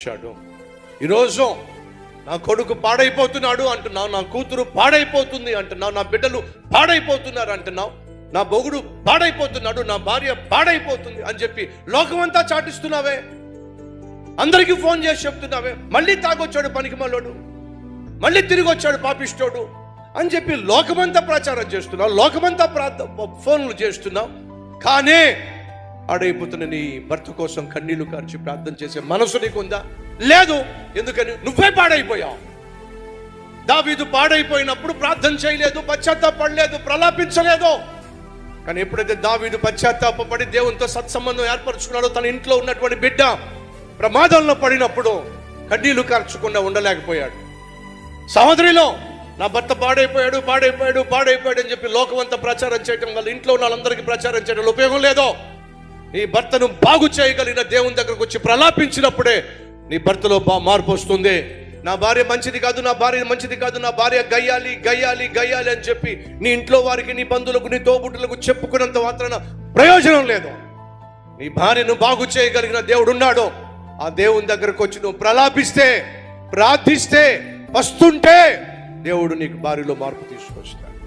వచ్చాడు. ఈరోజు నా కొడుకు పాడైపోతున్నాడు అంటున్నావు నా కూతురు పాడైపోతుంది అంటున్నావు నా బిడ్డలు పాడైపోతున్నారు అంటున్నావు నా బొగుడు పాడైపోతున్నాడు నా భార్య పాడైపోతుంది అని చెప్పి లోకమంతా చాటిస్తున్నావే. అందరికీ ఫోన్ చేసి చెప్తున్నావే మళ్ళీ తాగొచ్చాడు పనికి మళ్ళోడు మళ్ళీ తిరిగి వచ్చాడు పాపిష్టోడు అని చెప్పి లోకమంతా ప్రచారం చేస్తున్నావు లోకమంతా ప్రార్థ ఫోన్లు చేస్తున్నావు. కానీ ఆడైపోతున్న నీ భర్త కోసం కన్నీళ్ళు కార్చి ప్రార్థన చేసే మనసు నీకుందా? లేదు. ఎందుకని? నువ్వే పాడైపోయావు. దావీదు పాడైపోయినప్పుడు ప్రార్థన చేయలేదు పశ్చాత్తాపడలేదు ప్రలాపించలేదు. కానీ ఎప్పుడైతే దావీదు పశ్చాత్తాపడి దేవునితో సత్సంబంధం ఏర్పరచుకున్నాడో తన ఇంట్లో ఉన్నటువంటి బిడ్డ ప్రమాదంలో పడినప్పుడు కన్నీళ్ళు కార్చకుండా ఉండలేకపోయాడు. సహోదరిలో నా భర్త పాడైపోయాడు పాడైపోయాడు పాడైపోయాడు అని చెప్పి లోకమంతా ప్రచారం చేయడం వల్ల ఇంట్లో ఉన్న వాళ్ళందరికీ ప్రచారం చేయడం ఉపయోగం లేదో నీ భర్తను బాగు చేయగలిగిన దేవుని దగ్గరకు వచ్చి ప్రలాపించినప్పుడే నీ భర్తలో బా మార్పు వస్తుంది. నా భార్య మంచిది కాదు నా భార్య మంచిది కాదు నా భార్య గయ్యాలి గయ్యాలి గయ్యాలి అని చెప్పి నీ ఇంట్లో వారికి నీ బంధువులకు నీ తోబుట్టులకు చెప్పుకున్నంత మాత్రాన ప్రయోజనం లేదు. నీ భార్యను బాగు చేయగలిగిన దేవుడు ఉన్నాడు. ఆ దేవుని దగ్గరకు వచ్చి నువ్వు ప్రలాపిస్తే ప్రార్థిస్తే వస్తుంటే దేవుడు నీకు భార్యలో మార్పు తీసుకొస్తాడు.